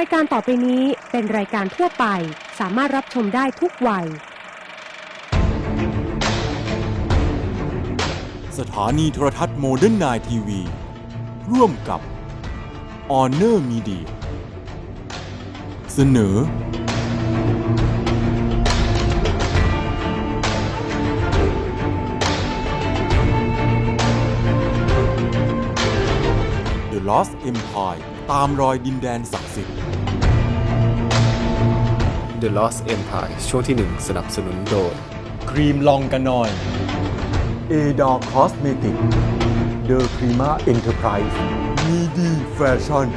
ายการต่อไปนี้เป็นรายการทั่วไป สามารถรับชมได้ทุกวัย สถานีโทรทัศน์โมเดิร์นไนทีวี ร่วมกับ Honor Media เสนอ The Lost Empire ตามรอยดินแดนศักดิ์สิทธิ์ The Lost Empire ช่วงที่ 1 สนับสนุนโดย ครีมลองกันหน่อยเอดอคอสเมติกเดอครีมาเอ็นเตอร์ไพรส์มีดีแฟชั่น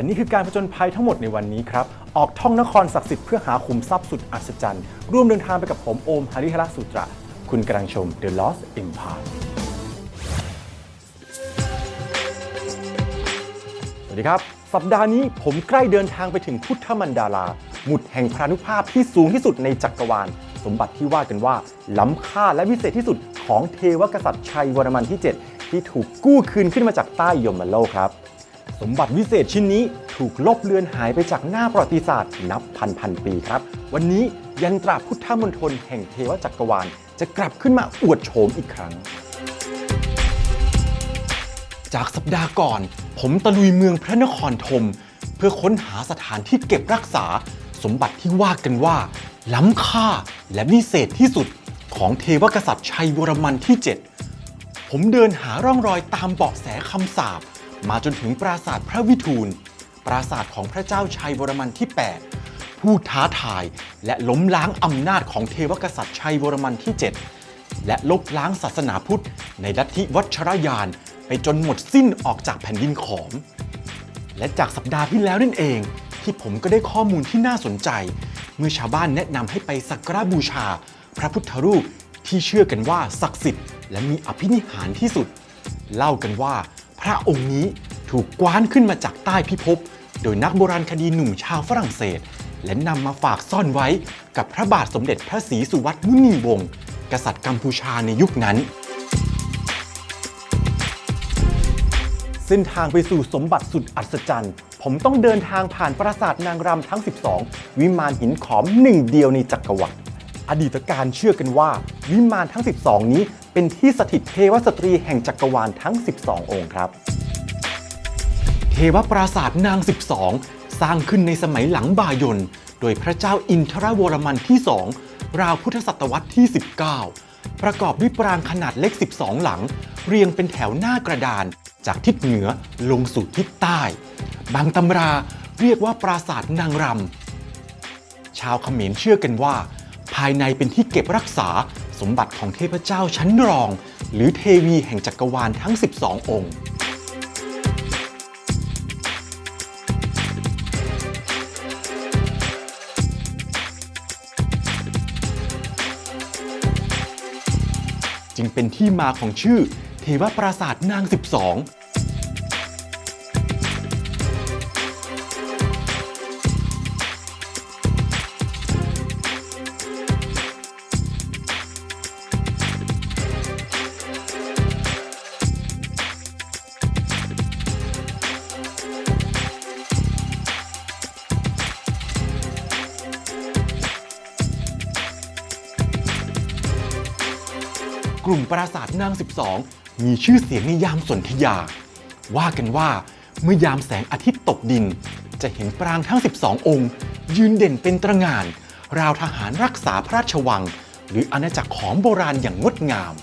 และนี่คือการผจญภัยทั้งหมดในวันนี้ครับ ออกท่องนครศักดิ์สิทธิ์เพื่อหาขุมทรัพย์สุดอัศจรรย์ ร่วมเดินทางไปกับผมโอมหริหรสุตระ คุณกำลังชม The Lost Empire สวัสดีครับ สัปดาห์นี้ผมใกล้เดินทางไปถึงพุทธมันดาราหมุดแห่งพรานุภาพที่สูงที่สุดในจักรวาล สมบัติที่ว่ากันว่า ล้ำค่าและวิเศษที่สุดของเทวกษัตริย์ชัยวรมันที่ 7 ที่ถูกกู้คืนขึ้นมาจากใต้ยมโลกครับ สมบัติวิเศษชิ้นนี้ถูกลบเลือนหายไปจากหน้าประวัติศาสตร์ นับพันพันปีครับ วันนี้ยันตราพุทธมณฑลแห่งเทวจักรวาล จะกลับขึ้นมาอวดโฉมอีกครั้ง จากสัปดาห์ก่อน ผมตะลุยเมืองพระนครธมเพื่อค้นหาสถานที่เก็บรักษา สมบัติที่ว่ากันว่า ล้ำค่าและวิเศษที่สุดของเทวกษัตริย์ชัยวรมันที่ 7 ผมเดินหาร่องรอยตามเบาะแสคำสาป มาจนถึงปราสาทพระวิทูล ปราสาทของพระเจ้าชัยวรมันที่ 8 ผู้ท้าทายและล้มล้างอำนาจของเทวกษัตริย์ชัยวรมันที่ 7 และลบล้างศาสนาพุทธ ในลัทธิวัชรยาน ไปจนหมดสิ้นออกจากแผ่นดินขอม และจากสัปดาห์ที่แล้วนั่นเอง ที่ผมก็ได้ข้อมูลที่น่าสนใจ เมื่อชาวบ้านแนะนำให้ไปสักการบูชา พระพุทธรูปที่เชื่อกันว่าศักดิ์สิทธิ์และมีอภินิหารที่สุด เล่ากันว่า พระองค์นี้ถูกกว้านขึ้นมาจากใต้พิภพโดยนักโบราณคดีหนุ่มชาวฝรั่งเศส และนำมาฝากซ่อนไว้กับพระบาทสมเด็จพระศรีสุวัตมุนีวงศ์กษัตริย์กัมพูชาในยุคนั้น เส้นทางไปสู่สมบัติสุดอัศจรรย์ผมต้องเดินทางผ่านปราสาทนางรำทั้ง 12 วิมานหินขอมหนึ่งเดียวในจักรวรรดิอดีตการเชื่อกันว่า วิมานทั้ง 12 นี้ เป็นที่สถิตเทวสตรีแห่งจักรวาลทั้ง 12 องค์ครับ เทวปราสาทนาง 12 สร้างขึ้นในสมัยหลังบายน โดยพระเจ้าอินทรวรมันที่2ราวพุทธศตวรรษที่ 19 ประกอบด้วยปรางขนาดเล็ก 12 หลัง เรียงเป็นแถวหน้ากระดาน จากทิศเหนือลงสู่ทิศใต้ บางตำราเรียกว่าปราสาทนางรำชาวเขมรเชื่อกันว่า ภายในเป็นที่เก็บรักษา สมบัติของเทพเจ้าชั้นรอง หรือเทวีแห่งจักรวาลทั้ง 12 องค์ จึงเป็นที่มาของชื่อเทวปราสาทนาง 12 ลุ่มปราสาทนาง 12 มีชื่อเสียงในยามสนธยา ว่ากันว่าเมื่อยามแสงอาทิตย์ตกดิน จะเห็นปรางทั้ง 12 องค์ ยืนเด่นเป็นตระหง่าน ราวทหารรักษาพระราชวัง หรืออาณาจักรของโบราณอย่างงดงาม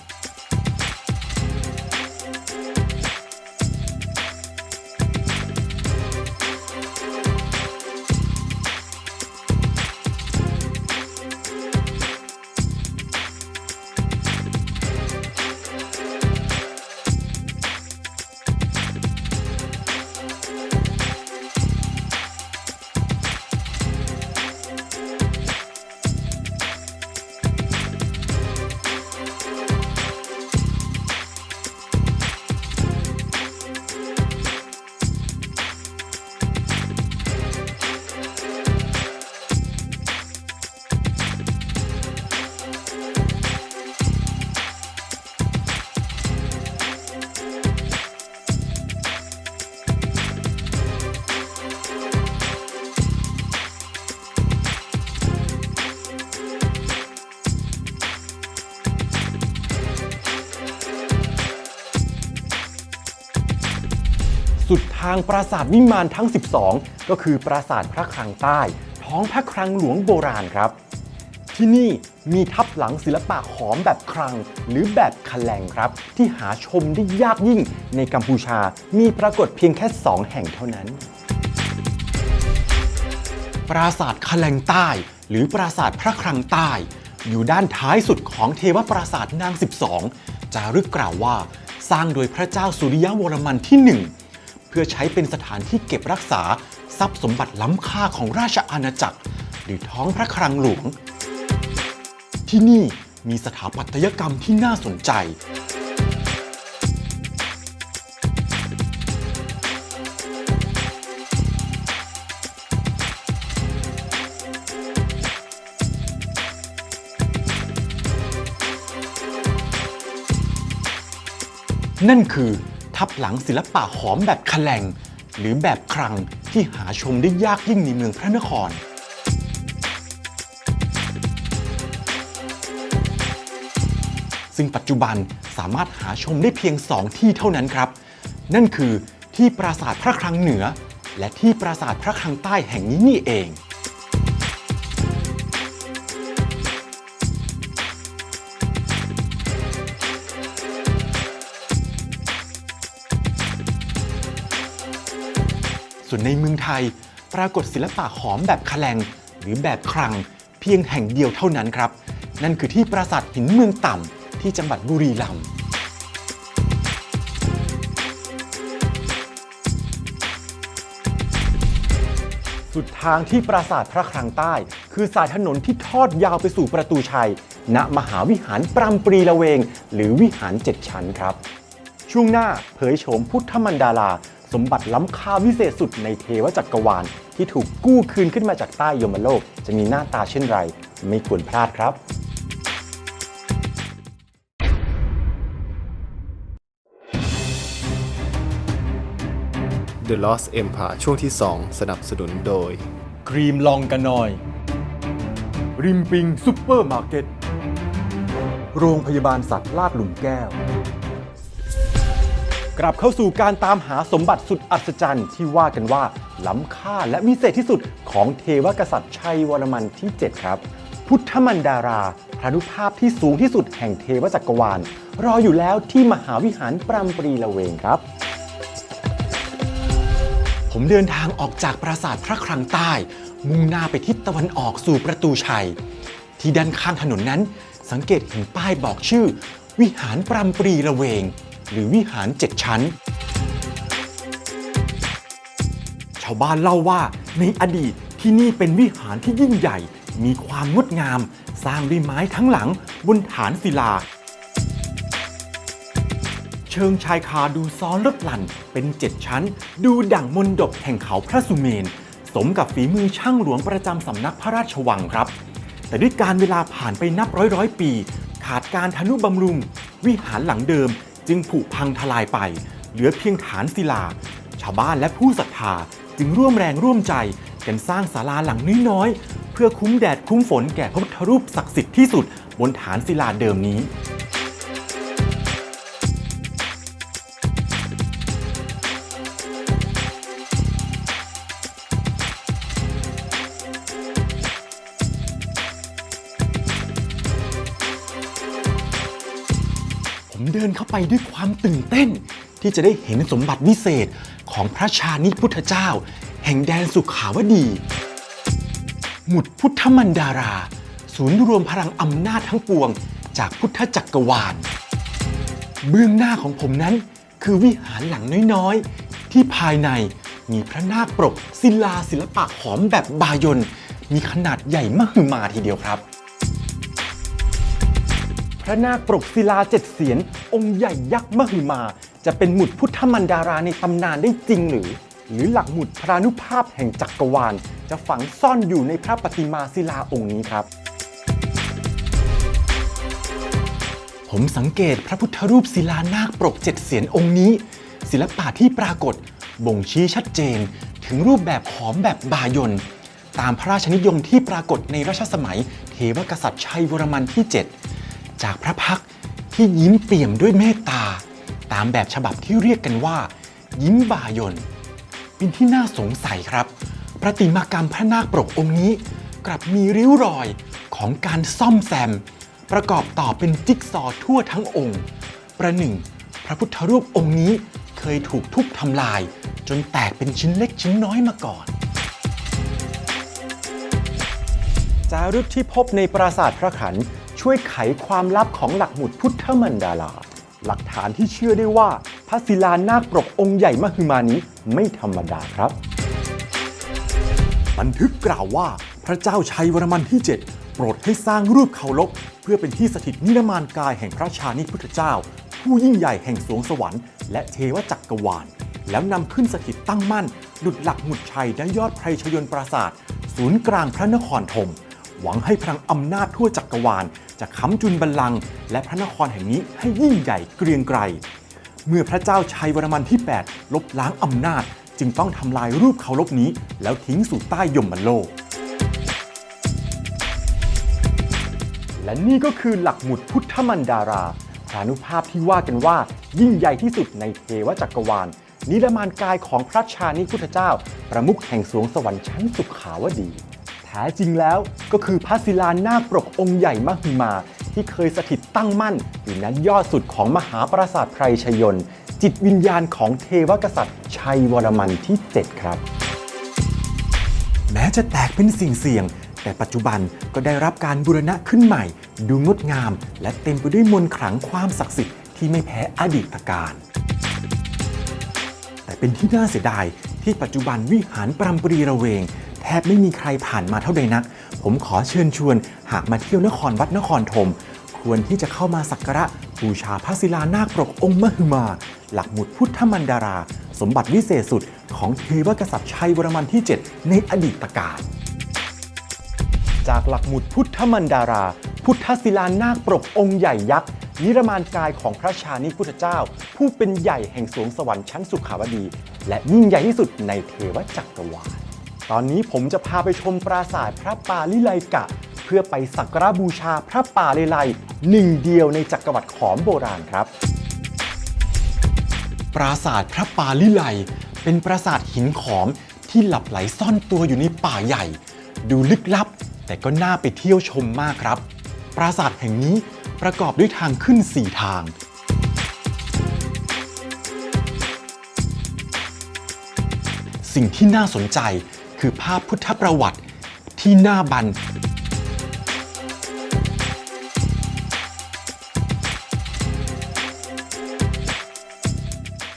สุดทางปราสาทวิมานทั้ง 12 ก็คือปราสาทพระคลังใต้ ท้องพระคลังหลวงโบราณครับ ที่นี่มีทับหลังศิลปะขอมแบบครัง หรือแบบคแลงครับ ที่หาชมได้ยากยิ่งในกัมพูชามีปรากฏเพียงแค่ 2 แห่งเท่านั้น ปราสาทคแลงใต้ หรือปราสาทพระคลังใต้ อยู่ด้านท้ายสุดของเทวปราสาทนาง 12 จารึกกล่าวว่าสร้างโดยพระเจ้าสุริยวรมันที่หนึ่ง พื่อใช้เป็นสถานที่เก็บรักษา ทรัพย์สมบัติล้ำค่าของราชอาณาจักร หรือท้องพระคลังหลวง ที่นี่มีสถาปัตยกรรมที่น่าสนใจ นั่นคือ ทับหลังศิลปะหอมแบบคแลงหรือแบบครังที่หาชมได้ยากยิ่งในเมืองพระนคร ซึ่งปัจจุบันสามารถหาชมได้เพียง2ที่เท่านั้นครับ นั่นคือที่ปราสาทพระคลังเหนือ และที่ปราสาทพระคลังใต้แห่งนี้นี่เอง ส่วนในเมืองไทย ปรากฏศิลปะขอมแบบคแลงหรือแบบครัง เพียงแห่งเดียวเท่านั้นครับ นั่นคือที่ปราสาทหินเมืองต่ำที่จังหวัดบุรีรัมย์สุดทางที่ปราสาทพระคลังใต้ คือสายถนนที่ทอดยาวไปสู่ประตูชัย ณมหาวิหารปรำปรีละเวง หรือวิหารเจ็ดชั้นครับ ช่วงหน้าเผยโฉมพุทธมันดารา สมบัติล้ำค่าวิเศษสุดในเทวจักรวาล ที่ถูกกู้คืนขึ้นมาจากใต้ยมโลก จะมีหน้าตาเช่นไร ไม่ควรพลาดครับ The Lost Empire ช่วงที่ 2 สนับสนุนโดย ครีมลองกันหน่อย ริมปิงซุปเปอร์มาร์เก็ต โรงพยาบาลสัตว์ลาดหลุมแก้ว กลับเข้าสู่การตามหาสมบัติสุดอัศจรรย์ที่ว่ากันว่า ล้ำค่าและวิเศษที่สุดของเทวกษัตริย์ชัยวรมันที่ 7 ครับ พุทธมันดาราพระนุภาพที่สูงที่สุดแห่งเทวจักรวาล รออยู่แล้วที่มหาวิหารปรำปรีละเวงครับ ผมเดินทางออกจากปราสาทพระคลังใต้ มุ่งหน้าไปทิศตะวันออกสู่ประตูชัย ที่ด้านข้างถนนนั้น สังเกตเห็นป้ายบอกชื่อ วิหารปรำปรีละเวง หรือวิหารเจ็ดชั้น ชาวบ้านเล่าว่าในอดีตที่นี่เป็นวิหารที่ยิ่งใหญ่ มีความงดงาม สร้างด้วยไม้ทั้งหลังบนฐานศิลา เชิงชายคาดูซ้อนลดหลั่นเป็นเจ็ดชั้น ดูดั่งมนดบแห่งเขาพระสุเมน สมกับฝีมือช่างหลวงประจำสำนักพระราชวังครับ แต่ด้วยการเวลาผ่านไปนับร้อยร้อยปี ขาดการทนุบำรุง วิหารหลังเดิม จึงผุพังทลายไป เหลือเพียงฐานศิลา ชาวบ้านและผู้ศรัทธาจึงร่วมแรงร่วมใจกันสร้างศาลาหลังน้อยๆเพื่อคุ้มแดดคุ้มฝนแก่พระพุทธรูปศักดิ์สิทธิ์ที่สุดบนฐานศิลาเดิมนี้ ไปด้วยความตื่นเต้น ที่จะได้เห็นสมบัติวิเศษของพระชานิพุทธเจ้า แห่งแดนสุขาวดี หมุดพุทธมันดารา ศูนย์รวมพลังอำนาจทั้งปวง จากพุทธจักรวาล เบื้องหน้าของผมนั้น คือวิหารหลังน้อยๆ ที่ภายในมีพระนาคปรกศิลาศิลปะหอมแบบบายนมีขนาดใหญ่มหึมาทีเดียวครับ พระนาคปรกศิลาเจ็ดเสียน องค์ใหญ่ยักษ์มหึมา จะเป็นหมุดพุทธมันดาราในตำนานได้จริงหรือ หรือหลักหมุดพรานุภาพแห่งจักรวาล จะฝังซ่อนอยู่ในพระปฏิมาศิลาองค์นี้ครับ ผมสังเกตพระพุทธรูปศิลานาคปรกเจ็ดเสียนองค์นี้ ศิลปะที่ปรากฏบ่งชี้ชัดเจน ถึงรูปแบบหอมแบบบายนตามพระราชนิยมที่ปรากฏในรัชสมัย เทวกษัตริย์ชัยวรมันที่ 7 จากพระพักที่ยิ้มเปี่ยมด้วยเมตตา ตามแบบฉบับที่เรียกกันว่า ยิ้มบายนเป็นที่น่าสงสัยครับ ประติมากรรมพระนาคปรกองค์นี้ กลับมีริ้วรอยของการซ่อมแซม ประกอบต่อเป็นจิ๊กซอทั่วทั้งองค์ ประหนึ่ง พระพุทธรูปองค์นี้เคยถูกทุบทำลาย จนแตกเป็นชิ้นเล็กชิ้นน้อยมาก่อนจารึกที่พบในปราสาทพระขัน ช่วยไขความลับของหลักหมุดพุทธมันดาลา หลักฐานที่เชื่อได้ว่า พระศิลานาคปรกองค์ใหญ่มหึมานี้ไม่ธรรมดาครับ บันทึกกล่าวว่าพระเจ้าชัยวรมันที่ 7 โปรดให้สร้างรูปเคารพเพื่อเป็นที่สถิตนิรมานกายแห่งพระชานิพุทธเจ้า ผู้ยิ่งใหญ่แห่งสวงสวรรค์และเทวจักรวาล แล้วนำขึ้นสถิตตั้งมั่นดุดหลักหมุดชัยณยอดไพรชยนปราศาสาทศูนย์กลางพระนครธมหวังให้พลังอำนาจทั่วจักรวาล จะค้ำจุนบัลลังก์และพระนครแห่งนี้ให้ยิ่งใหญ่เกรียงไกร เมื่อพระเจ้าชัยวรมันที่ 8 ลบล้างอำนาจ จึงต้องทำลายรูปเคารพนี้ แล้วทิ้งสู่ใต้ยมโลก และนี่ก็คือหลักหมุดพุทธมันดาราพรานุภาพที่ว่ากันว่า ยิ่งใหญ่ที่สุดในเทวจักรวาล นิรมานกายของพระชานิพุทธเจ้า ประมุขแห่งสวงสวรรค์ชั้นสุขาวดี ท้จริงแล้ว ก็คือพระศิลานาคปรกองค์ใหญ่มหึมา ที่เคยสถิตตั้งมั่นอยู่ณยอดสุดของมหาปราสาทไพรชยน จิตวิญญาณของเทวกษัตริย์ชัยวรมันที่ 7 ครับ แม้จะแตกเป็นสิ่งเสี่ยง แต่ปัจจุบันก็ได้รับการบูรณะขึ้นใหม่ ดูงดงาม และเต็มไปด้วยมนต์ขลังความศักดิ์สิทธิ์ที่ไม่แพ้อดีตการแต่เป็นที่น่าเสียดายที่ปัจจุบันวิหารปรำปรีระเวง ทบไม่มีใครผ่านมาเท่าใดนัก ผมขอเชิญชวน หากมาเที่ยวนครวัดนครธมควรที่จะเข้ามาสักการะบูชาพระศิลานาคปรกองค์มหึมา หลักหมุดพุทธมันดารา สมบัติวิเศษสุดของเทวกษัตริย์ชัยวรมันที่ 7 ในอดีตกาลจากหลักหมุดพุทธมันดารา พุทธศิลานาคปรกองค์ใหญ่ยักษ์นิรมานกายของพระชานิพุทธเจ้า ผู้เป็นใหญ่แห่งสวงสวรรค์ชั้นสุขาวดี และยิ่งใหญ่ที่สุดในเทวจักรวาล ตอนนี้ผมจะพาไปชมปราสาทพระปาลิไลกะ เพื่อไปสักการะบูชาพระปาเลไลหนึ่งเดียวในจักรวรรดิขอมโบราณครับ ปราสาทพระปาลิไลเป็นปราสาทหินขอมที่หลับไหลซ่อนตัวอยู่ในป่าใหญ่ ดูลึกลับ แต่ก็น่าไปเที่ยวชมมากครับ ปราสาทแห่งนี้ประกอบด้วยทางขึ้น 4 ทางสิ่งที่น่าสนใจ คือภาพพุทธประวัติที่หน้าบัน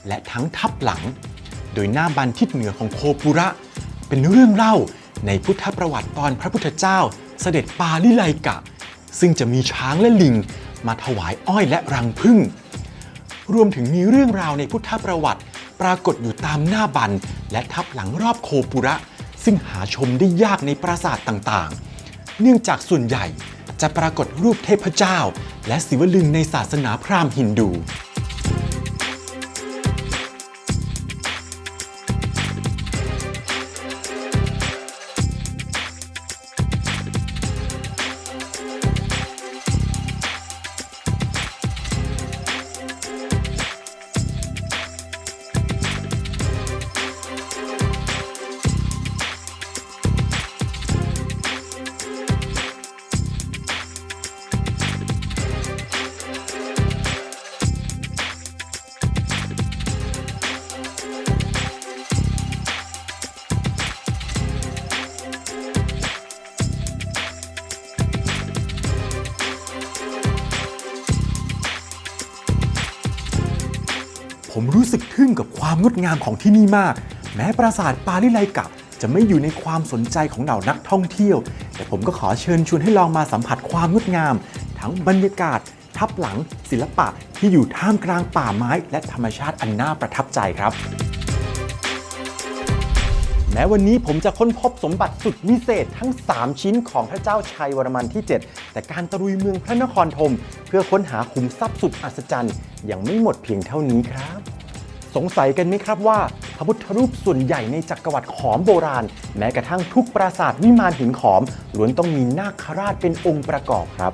และทั้งทับหลัง โดยหน้าบันทิศเหนือของโคปุระ เป็นเรื่องเล่าในพุทธประวัติตอนพระพุทธเจ้าเสด็จปาลิไลกะ ซึ่งจะมีช้างและลิงมาถวายอ้อยและรังผึ้งรวมถึงมีเรื่องราวในพุทธประวัติ ปรากฏอยู่ตามหน้าบัน และทับหลังรอบโคปุระ ซึ่งหาชมได้ยากในปราสาทต่างๆ เนื่องจากส่วนใหญ่จะปรากฏรูปเทพเจ้า และศิวลึงในศาสนาพราหมณ์ฮินดู งดงามของที่นี่มาก แม้ปราสาทปาลิไลกะจะไม่อยู่ในความสนใจของเหล่านักท่องเที่ยว แต่ผมก็ขอเชิญชวนให้ลองมาสัมผัสความงดงาม ทั้งบรรยากาศ ทับหลัง ศิลปะที่อยู่ท่ามกลางป่าไม้ และธรรมชาติอันน่าประทับใจครับแม้วันนี้ผมจะค้นพบสมบัติสุดวิเศษทั้ง 3 ชิ้นของพระเจ้าชัยวรมันที่ 7 แต่การตะลุยเมืองพระนครธมเพื่อค้นหาขุมทรัพย์สุดอัศจรรย์ยังไม่หมดเพียงเท่านี้ครับ สงสัยกันไหมครับว่าพระพุทธรูปส่วนใหญ่ในจักรวรรดิขอมโบราณ แม้กระทั่งทุกปราสาทวิมานหินขอมล้วนต้องมีนาคราชเป็นองค์ประกอบครับ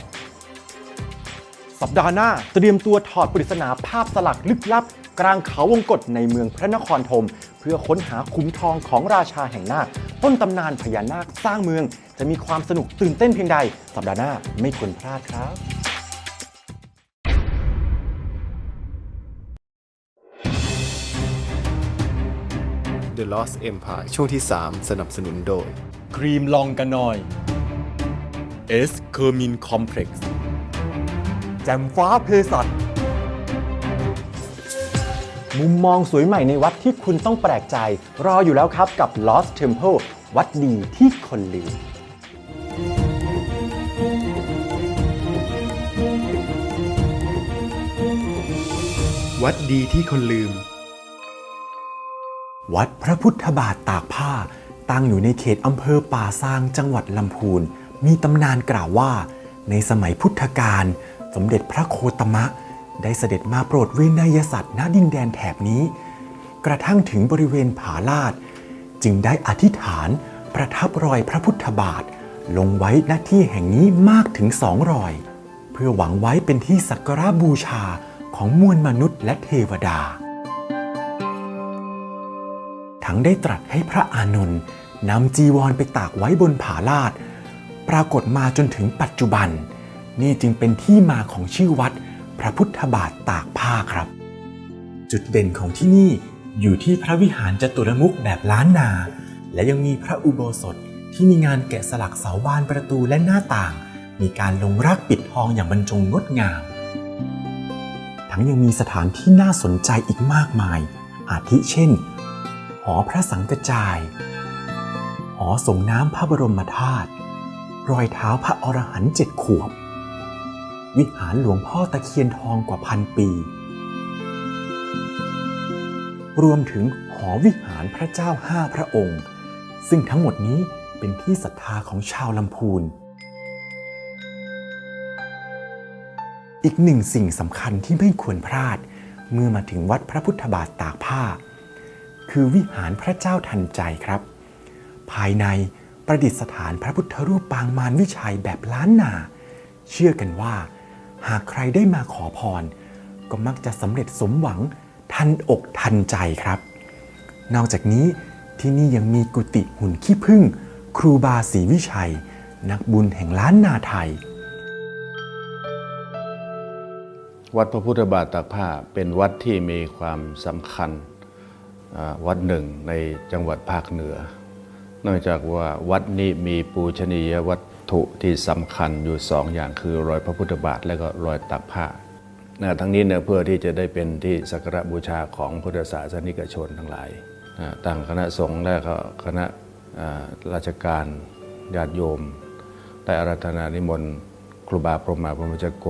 สัปดาห์หน้าเตรียมตัวถอดปริศนาภาพสลักลึกลับ กลางเขาวงกฏในเมืองพระนครธมเพื่อค้นหาคุ้มทองของราชาแห่งนาคต้นตำนานพญานาคสร้างเมือง จะมีความสนุกตื่นเต้นเพียงใด สัปดาห์หน้าไม่ควรพลาดครับ The Lost Empire ช่วงที่ 3 สนับสนุนโดย ครีมลองกันหน่อยเอสเคอร์มินคอมเพล็กซ์แจมฟ้าเพสัตมุมมองสวยใหม่ในวัดที่คุณต้องแปลกใจ รออยู่แล้วครับกับ Lost Temple วัดดีที่คนลืมวัดดีที่คนลืม วัดพระพุทธบาทตากผ้า ตั้งอยู่ในเขตอำเภอป่าซางจังหวัดลำพูน มีตำนานกล่าวว่า ในสมัยพุทธกาลสมเด็จพระโคตมะ ได้เสด็จมาโปรดเวนยสัตว์ณดินแดนแถบนี้ กระทั่งถึงบริเวณผาลาด จึงได้อธิษฐานประทับรอยพระพุทธบาท ลงไว้ณที่แห่งนี้มากถึงสองรอย เพื่อหวังไว้เป็นที่สักการะบูชาของมวลมนุษย์และเทวดา ทั้งได้ตรัสให้พระอานนท์นำจีวรไปตากไว้บนผาลาด ปรากฏมาจนถึงปัจจุบัน นี่จึงเป็นที่มาของชื่อวัด พระพุทธบาทตากผ้าครับ จุดเด่นของที่นี่อยู่ที่พระวิหารจตุรมุขแบบล้านนา และยังมีพระอุโบสถที่มีงานแกะสลักเสาบานประตูและหน้าต่าง มีการลงรักปิดทองอย่างบรรจงงดงาม ทั้งยังมีสถานที่น่าสนใจอีกมากมาย อาทิเช่น หอพระสังกจาย หอส่งน้ำพระบรมธาตุ รอยเท้าพระอรหันต์เจ็ดขวบ วิหารหลวงพ่อตะเคียนทองกว่าพันปี รวมถึงหอวิหารพระเจ้าห้าพระองค์ ซึ่งทั้งหมดนี้เป็นที่ศรัทธาของชาวลำพูน อีกหนึ่งสิ่งสำคัญที่ไม่ควรพลาด เมื่อมาถึงวัดพระพุทธบาทตากผ้า คือวิหารพระเจ้าทันใจครับ ภายในประดิษฐานพระพุทธรูปปางมารวิชัยแบบล้านนา เชื่อกันว่า หากใครได้มาขอพร ก็มักจะสำเร็จสมหวังทันอกทันใจครับ นอกจากนี้ที่นี่ยังมีกุฏิหุ่นขี้ผึ้งครูบาศรีวิชัย นักบุญแห่งล้านนาไทย วัดพระพุทธบาทตากผ้าเป็นวัดที่มีความสำคัญ วัดหนึ่งในจังหวัดภาคเหนือเนื่องจากว่าวัดนี้มีปูชนียวัตถุที่สำคัญอยู่สองอย่างคือรอยพระพุทธบาทและก็รอยตากผ้านะทั้งนี้เนี่ยเพื่อที่จะได้เป็นที่สักการบูชาของพุทธศาสนิกชนทั้งหลายนะต่างคณะสงฆ์และคณะราชการญาติโยม ได้อาราธนานิมนต์ครูบาพรหมาพรหมจักโก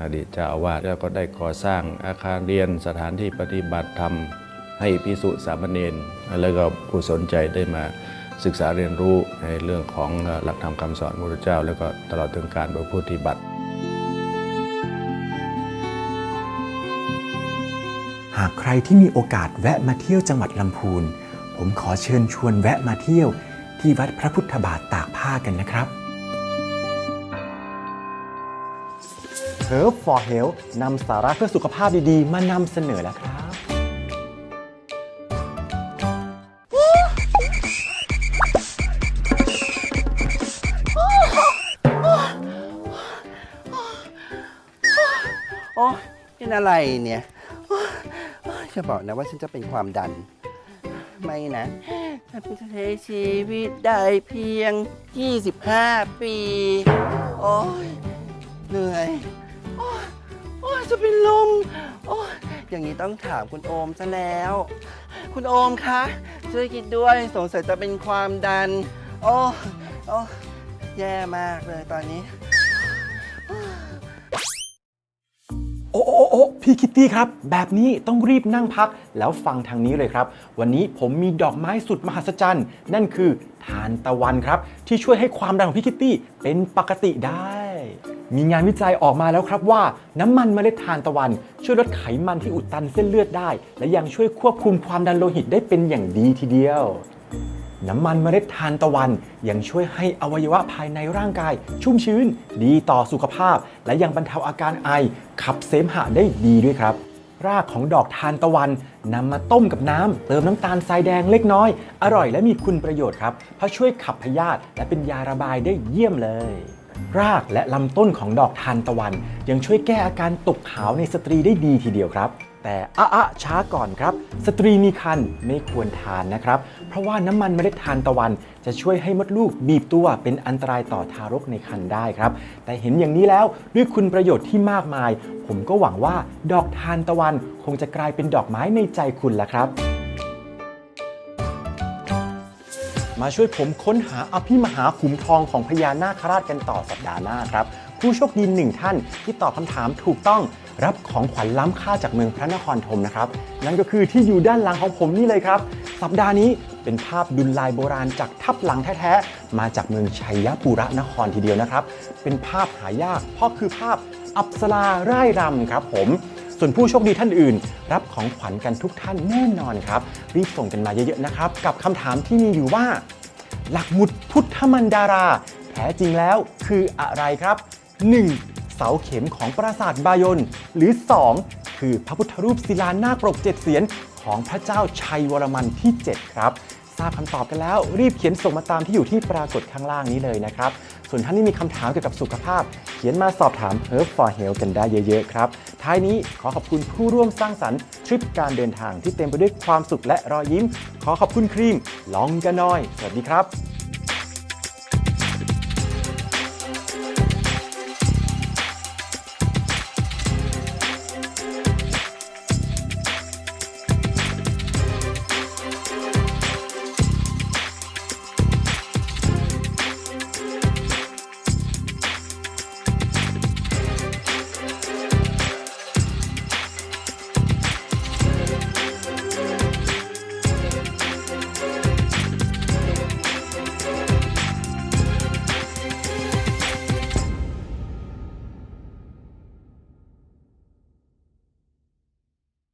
อดีตเจ้าอาวาสแล้วก็ได้ก่อสร้างอาคารเรียนสถานที่ปฏิบัติธรรม ให้พิสุสามเณรแล้วก็ผู้สนใจได้มาศึกษาเรียนรู้ในเรื่องของหลักธรรมคำสอนพระพุทธเจ้า แล้วก็ตลอดถึงการประพฤติบัติ หากใครที่มีโอกาสแวะมาเที่ยวจังหวัดลำพูน ผมขอเชิญชวนแวะมาเที่ยว ที่วัดพระพุทธบาทตากผ้ากันนะครับ Herb for Health นำสาระเพื่อสุขภาพดี ๆ มานำเสนอแล้วครับ อะไรเนี่ยจะบอกนะว่าฉันจะเป็นความดัน ไม่นะฉันใช้ชีวิตได้เพียง 25 ปี โอ้ยเหนื่อยโอ้ยโอ้ยจะเป็นลมโอ้ยอย่างนี้ต้องถามคุณโอมซะแล้ว คุณโอมคะช่วยคิดด้วยสงสัยจะเป็นความดัน โอ้ยโอ้ยแย่มากเลยตอนนี้ โอ้โอ้พี่คิตตี้ครับ แบบนี้ต้องรีบนั่งพักแล้วฟังทางนี้เลยครับ วันนี้ผมมีดอกไม้สุดมหัศจรรย์ นั่นคือทานตะวันครับ ที่ช่วยให้ความดันของพี่คิตตี้เป็นปกติได้ มีงานวิจัยออกมาแล้วครับว่า น้ำมันเมล็ดทานตะวัน ช่วยลดไขมันที่อุดตันเส้นเลือดได้ และยังช่วยควบคุมความดันโลหิตได้เป็นอย่างดีทีเดียว น้ำมันเมล็ดทานตะวัน ยังช่วยให้อวัยวะภายในร่างกาย ชุ่มชื้น ดีต่อสุขภาพ และยังบรรเทาอาการไอ ขับเสมหะได้ดีด้วยครับ รากของดอกทานตะวันนำมาต้มกับน้ำเติมน้ำตาลทรายแดงเล็กน้อย อร่อยและมีคุณประโยชน์ครับเพราะช่วยขับพยาธิและเป็นยาระบายได้เยี่ยมเลยรากและลำต้นของดอกทานตะวัน ยังช่วยแก้อาการตกขาวในสตรีได้ดีทีเดียวครับ แต่อะอะช้าก่อนครับ สตรีมีครรภ์ไม่ควรทานนะครับ เพราะว่าน้ำมันเมล็ดทานตะวัน จะช่วยให้มดลูกบีบตัวเป็นอันตรายต่อทารกในครรภ์ได้ครับ แต่เห็นอย่างนี้แล้วด้วยคุณประโยชน์ที่มากมาย ผมก็หวังว่าดอกทานตะวันคงจะกลายเป็นดอกไม้ในใจคุณแล้วครับมาช่วยผมค้นหาอภิมหาขุมทองของพญานาคราชกันต่อสัปดาห์หน้าครับ ผู้โชคดีหนึ่งท่านที่ตอบคำถามถูกต้องรับของขวัญล้ำค่าจากเมืองพระนครธมนะครับ นั่นก็คือที่อยู่ด้านหลังของผมนี่เลยครับ สัปดาห์นี้เป็นภาพดุลลายโบราณจากทับหลังแท้ๆ มาจากเมืองชัยภูระนครทีเดียวนะครับ เป็นภาพหายากเพราะคือภาพอัปสราร่ายรำครับผมส่วนผู้โชคดีท่านอื่น รับของขวัญกันทุกท่านแน่นอนครับ รีบส่งกันมาเยอะๆนะครับ กับคำถามที่มีอยู่ว่า หลักหมุดพุทธมันดารา แท้จริงแล้วคืออะไรครับ 1. เสาเข็มของปราสาทบายนหรือ 2. คือพระพุทธรูปศิลานาคปรกเจ็ดเสียนของพระเจ้าชัยวรมันที่ 7 ครับทราบคำตอบกันแล้ว รีบเขียนส่งมาตามที่อยู่ที่ปรากฏข้างล่างนี้เลยนะครับ ส่วนท่านที่มีคำถามเกี่ยวกับสุขภาพ เขียนมาสอบถาม Herb for Health กันได้เยอะ ๆ ครับ ท้ายนี้ขอขอบคุณผู้ร่วมสร้างสรรค์ทริปการเดินทางที่เต็มไปด้วยความสุขและรอยยิ้ม ขอขอบคุณครีม ลองกันหน่อย สวัสดีครับ